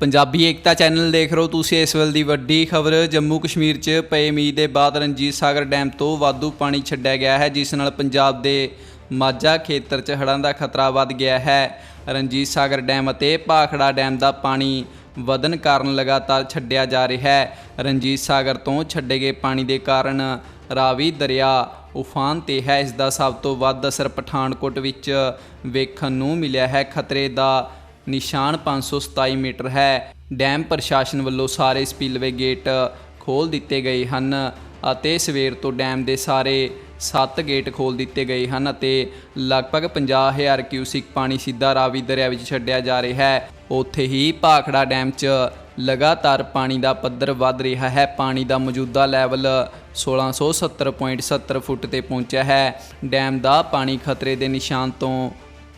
ਪੰਜਾਬੀ ਏਕਤਾ channel ਦੇਖ ਰਹੇ ਹੋ ਤੁਸੀਂ ਇਸ ਵੇਲੇ ਦੀ ਵੱਡੀ ਖਬਰ, ਜੰਮੂ ਕਸ਼ਮੀਰ 'ਚ ਪਏ ਮੀਂਹ ਦੇ ਬਾਅਦ ਰਣਜੀਤ ਸਾਗਰ ਡੈਮ ਤੋਂ ਵਾਧੂ ਪਾਣੀ ਛੱਡਿਆ ਗਿਆ ਹੈ, ਜਿਸ ਨਾਲ ਪੰਜਾਬ ਦੇ ਮਾਝਾ ਖੇਤਰ 'ਚ ਹੜ੍ਹਾਂ ਦਾ ਖਤਰਾ ਵੱਧ ਗਿਆ ਹੈ। ਰਣਜੀਤ ਸਾਗਰ ਡੈਮ ਅਤੇ ਭਾਖੜਾ ਡੈਮ ਦਾ ਪਾਣੀ ਵਧਨ ਕਾਰਨ ਲਗਾਤਾਰ ਛੱਡਿਆ ਜਾ ਰਿਹਾ ਹੈ। ਰਣਜੀਤ ਸਾਗਰ ਤੋਂ ਛੱਡੇ ਗਏ ਪਾਣੀ ਦੇ ਕਾਰਨ ਰਾਵੀ ਦਰਿਆ ਉਫਾਨ ਤੇ ਹੈ, ਇਸ ਦਾ ਸਭ ਤੋਂ ਵੱਧ ਅਸਰ ਪਠਾਨਕੋਟ ਵਿੱਚ ਵੇਖਣ ਨੂੰ ਮਿਲਿਆ ਹੈ। ਖਤਰੇ ਦਾ ਨਿਸ਼ਾਨ 527 ਮੀਟਰ ਹੈ। ਡੈਮ ਪ੍ਰਸ਼ਾਸਨ ਵੱਲੋਂ ਸਾਰੇ ਸਪੀਲਵੇ ਗੇਟ ਖੋਲ ਦਿੱਤੇ ਗਏ ਹਨ ਅਤੇ ਸਵੇਰ ਤੋਂ ਡੈਮ ਦੇ ਸਾਰੇ 7 ਗੇਟ ਖੋਲ ਦਿੱਤੇ ਗਏ ਹਨ ਅਤੇ ਲਗਭਗ 50000 ਕਿਊਸਿਕ ਪਾਣੀ ਸਿੱਧਾ ਰਾਵੀ ਦਰਿਆ ਵਿੱਚ ਛੱਡਿਆ ਜਾ ਰਿਹਾ ਹੈ। ਉੱਥੇ ਹੀ ਭਾਖੜਾ ਡੈਮ 'ਚ ਲਗਾਤਾਰ ਪਾਣੀ ਦਾ ਪੱਧਰ ਵੱਧ ਰਿਹਾ ਹੈ। ਪਾਣੀ ਦਾ ਮੌਜੂਦਾ ਲੈਵਲ 1670.70 ਫੁੱਟ ਤੇ ਪਹੁੰਚਿਆ ਹੈ। ਡੈਮ ਦਾ ਪਾਣੀ ਖਤਰੇ ਦੇ ਨਿਸ਼ਾਨ ਤੋਂ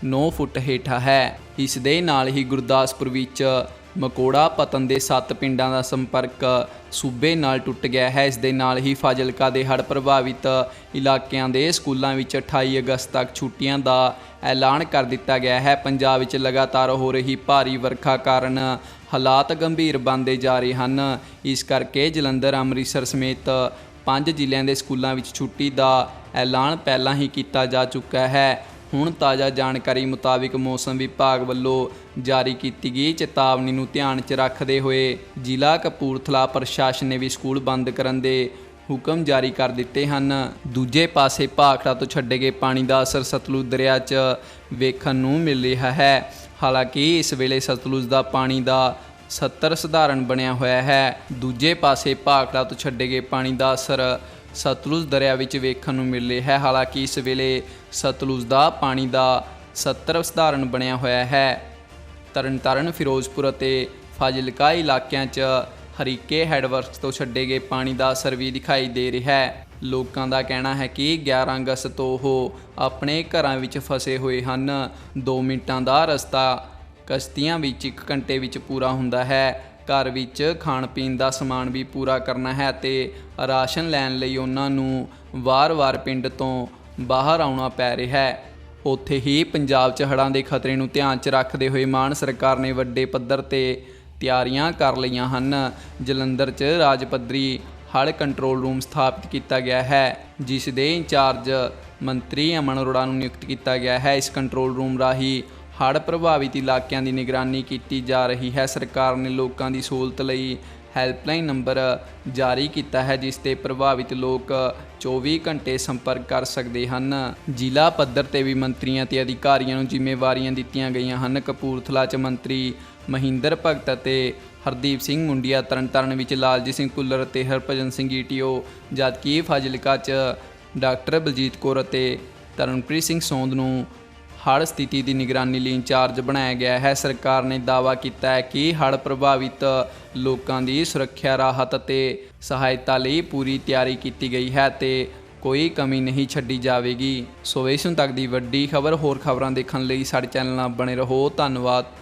9 ਫੁੱਟ ਹੇਠਾਂ ਹੈ। ਇਸ ਦੇ ਨਾਲ ਹੀ ਗੁਰਦਾਸਪੁਰ ਵਿੱਚ ਮਕੋੜਾ ਪਤਨ ਦੇ 7 ਪਿੰਡਾਂ ਦਾ ਸੰਪਰਕ ਸੂਬੇ ਨਾਲ ਟੁੱਟ ਗਿਆ ਹੈ। ਇਸ ਦੇ ਨਾਲ ਹੀ ਫਾਜ਼ਿਲਕਾ ਦੇ ਹੜ੍ਹ ਪ੍ਰਭਾਵਿਤ ਇਲਾਕਿਆਂ ਦੇ ਸਕੂਲਾਂ ਵਿੱਚ 28 ਅਗਸਤ ਤੱਕ ਛੁੱਟੀਆਂ ਦਾ ਐਲਾਨ ਕਰ ਦਿੱਤਾ ਗਿਆ ਹੈ। ਪੰਜਾਬ ਵਿੱਚ ਲਗਾਤਾਰ ਹੋ ਰਹੀ ਭਾਰੀ ਵਰਖਾ ਕਾਰਨ ਹਾਲਾਤ ਗੰਭੀਰ ਬਣਦੇ ਜਾ ਰਹੇ ਹਨ। ਇਸ ਕਰਕੇ ਜਲੰਧਰ, ਅੰਮ੍ਰਿਤਸਰ ਸਮੇਤ ਪੰਜ ਜ਼ਿਲ੍ਹਿਆਂ ਦੇ ਸਕੂਲਾਂ ਵਿੱਚ ਛੁੱਟੀ ਦਾ ਐਲਾਨ ਪਹਿਲਾਂ ਹੀ ਕੀਤਾ ਜਾ ਚੁੱਕਾ ਹੈ। ਹੁਣ ਤਾਜ਼ਾ ਜਾਣਕਾਰੀ ਮੁਤਾਬਿਕ ਮੌਸਮ ਵਿਭਾਗ ਵੱਲੋਂ ਜਾਰੀ ਕੀਤੀ ਗਈ ਚੇਤਾਵਨੀ ਨੂੰ ਧਿਆਨ 'ਚ ਰੱਖਦੇ ਹੋਏ ਜ਼ਿਲ੍ਹਾ ਕਪੂਰਥਲਾ ਪ੍ਰਸ਼ਾਸਨ ਨੇ ਵੀ ਸਕੂਲ ਬੰਦ ਕਰਨ ਦੇ ਹੁਕਮ ਜਾਰੀ ਕਰ ਦਿੱਤੇ ਹਨ। ਦੂਜੇ ਪਾਸੇ ਭਾਖੜਾ ਤੋਂ ਛੱਡੇ ਗਏ ਪਾਣੀ ਦਾ ਅਸਰ ਸਤਲੁਜ ਦਰਿਆ 'ਚ ਵੇਖਣ ਨੂੰ ਮਿਲ ਰਿਹਾ ਹੈ। ਹਾਲਾਂਕਿ ਇਸ ਵੇਲੇ ਸਤਲੁਜ ਦਾ ਪਾਣੀ ਦਾ 70 ਸਧਾਰਨ ਬਣਿਆ ਹੋਇਆ ਹੈ। ਦੂਜੇ ਪਾਸੇ ਭਾਖੜਾ ਤੋਂ ਛੱਡੇ ਗਏ ਪਾਣੀ ਦਾ ਅਸਰ ਸਤਲੁਜ ਦਰਿਆ ਵਿੱਚ ਵੇਖਣ ਨੂੰ ਮਿਲ ਰਿਹਾ ਹੈ। ਹਾਲਾਂਕਿ ਇਸ ਵੇਲੇ ਸਤਲੁਜ ਦਾ ਪਾਣੀ ਦਾ 70 ਸਧਾਰਨ ਬਣਿਆ ਹੋਇਆ ਹੈ। ਤਰਨਤਾਰਨ, ਫਿਰੋਜ਼ਪੁਰ ਅਤੇ ਫਾਜ਼ਿਲਕਾ ਇਲਾਕਿਆਂ 'ਚ ਹਰੀਕੇ ਹੈਡਵਰਕਸ ਤੋਂ ਛੱਡੇ ਗਏ ਪਾਣੀ ਦਾ ਅਸਰ ਵੀ ਦਿਖਾਈ ਦੇ ਰਿਹਾ ਹੈ। ਲੋਕਾਂ ਦਾ ਕਹਿਣਾ ਹੈ ਕਿ 11 ਅਗਸਤ ਤੋਂ ਉਹ ਆਪਣੇ ਘਰਾਂ ਵਿੱਚ ਫਸੇ ਹੋਏ ਹਨ। 2 ਮਿੰਟਾਂ ਦਾ ਰਸਤਾ ਕਸ਼ਤੀਆਂ ਵਿੱਚ 1 ਘੰਟੇ ਵਿੱਚ ਪੂਰਾ ਹੁੰਦਾ ਹੈ। ਘਰ ਵਿੱਚ ਖਾਣ ਪੀਣ ਦਾ ਸਮਾਨ ਵੀ ਪੂਰਾ ਕਰਨਾ ਹੈ ਤੇ ਰਾਸ਼ਨ ਲੈਣ ਲਈ ਉਹਨਾਂ ਨੂੰ ਵਾਰ-ਵਾਰ ਪਿੰਡ ਤੋਂ ਬਾਹਰ ਆਉਣਾ ਪੈ ਰਿਹਾ ਹੈ। ਉੱਥੇ ਹੀ ਪੰਜਾਬ 'ਚ ਹੜ੍ਹਾਂ ਦੇ ਖਤਰੇ ਨੂੰ ਧਿਆਨ 'ਚ ਰੱਖਦੇ ਹੋਏ ਮਾਨ ਸਰਕਾਰ ਨੇ ਵੱਡੇ ਪੱਧਰ ਤੇ ਤਿਆਰੀਆਂ ਕਰ ਲਈਆਂ ਹਨ। ਜਲੰਧਰ 'ਚ ਰਾਜ ਪੱਧਰੀ ਹੜ੍ਹ ਕੰਟਰੋਲ ਰੂਮ ਸਥਾਪਿਤ ਕੀਤਾ ਗਿਆ ਹੈ, ਜਿਸ ਦੇ ਇੰਚਾਰਜ ਮੰਤਰੀ ਅਮਨ ਅਰੋੜਾ ਨੂੰ ਨਿਯੁਕਤ ਕੀਤਾ ਗਿਆ ਹੈ। ਇਸ ਕੰਟਰੋਲ ਰੂਮ ਰਾਹੀਂ ਹੜ੍ਹ ਪ੍ਰਭਾਵਿਤ ਇਲਾਕਿਆਂ ਦੀ ਨਿਗਰਾਨੀ ਕੀਤੀ ਜਾ ਰਹੀ ਹੈ। ਸਰਕਾਰ ਨੇ ਲੋਕਾਂ ਦੀ ਸਹੂਲਤ ਲਈ ਹੈਲਪਲਾਈਨ ਨੰਬਰ ਜਾਰੀ ਕੀਤਾ ਹੈ, ਜਿਸ ਤੇ ਪ੍ਰਭਾਵਿਤ ਲੋਕ 24 ਘੰਟੇ ਸੰਪਰਕ ਕਰ ਸਕਦੇ ਹਨ। ਜ਼ਿਲ੍ਹਾ ਪੱਧਰ ਤੇ ਵੀ ਮੰਤਰੀਆਂ ਤੇ ਅਧਿਕਾਰੀਆਂ ਨੂੰ ਜ਼ਿੰਮੇਵਾਰੀਆਂ ਦਿੱਤੀਆਂ ਗਈਆਂ ਹਨ। ਕਪੂਰਥਲਾ 'ਚ ਮੰਤਰੀ ਮਹਿੰਦਰ ਭਗਤ ਅਤੇ ਹਰਦੀਪ ਸਿੰਘ ਮੁੰਡੀਆ ਤਰਨਤਾਰਨ ਵਿੱਚ ਲਾਲਜੀਤ ਸਿੰਘ ਭੁੱਲਰ ਅਤੇ ਹਰਭਜਨ ਸਿੰਘ ਈਟੀਓ, ਜਦਕਿ ਫਾਜ਼ਿਲਕਾ 'ਚ ਡਾਕਟਰ ਬਲਜੀਤ ਕੌਰ ਅਤੇ ਤਰਨਪ੍ਰੀਤ ਸਿੰਘ ਸੌਂਦ ਨੂੰ ਹੜ੍ਹ ਸਥਿਤੀ ਦੀ ਨਿਗਰਾਨੀ ਲਈ ਇੰਚਾਰਜ ਬਣਾਇਆ ਗਿਆ ਹੈ। ਸਰਕਾਰ ਨੇ ਦਾਅਵਾ ਕੀਤਾ ਹੈ ਕਿ ਹੜ੍ਹ ਪ੍ਰਭਾਵਿਤ ਲੋਕਾਂ ਦੀ ਸੁਰੱਖਿਆ, ਰਾਹਤ ਅਤੇ ਸਹਾਇਤਾ ਲਈ ਪੂਰੀ ਤਿਆਰੀ ਕੀਤੀ ਗਈ ਹੈ ਤੇ ਕੋਈ ਕਮੀ ਨਹੀਂ ਛੱਡੀ ਜਾਵੇਗੀ। ਸੋ ਇਸ ਤੱਕ ਦੀ ਵੱਡੀ ਖਬਰ, ਹੋਰ ਖਬਰਾਂ ਦੇਖਣ ਲਈ ਸਾਡੇ ਚੈਨਲ ਨਾਲ ਬਣੇ ਰਹੋ। ਧੰਨਵਾਦ।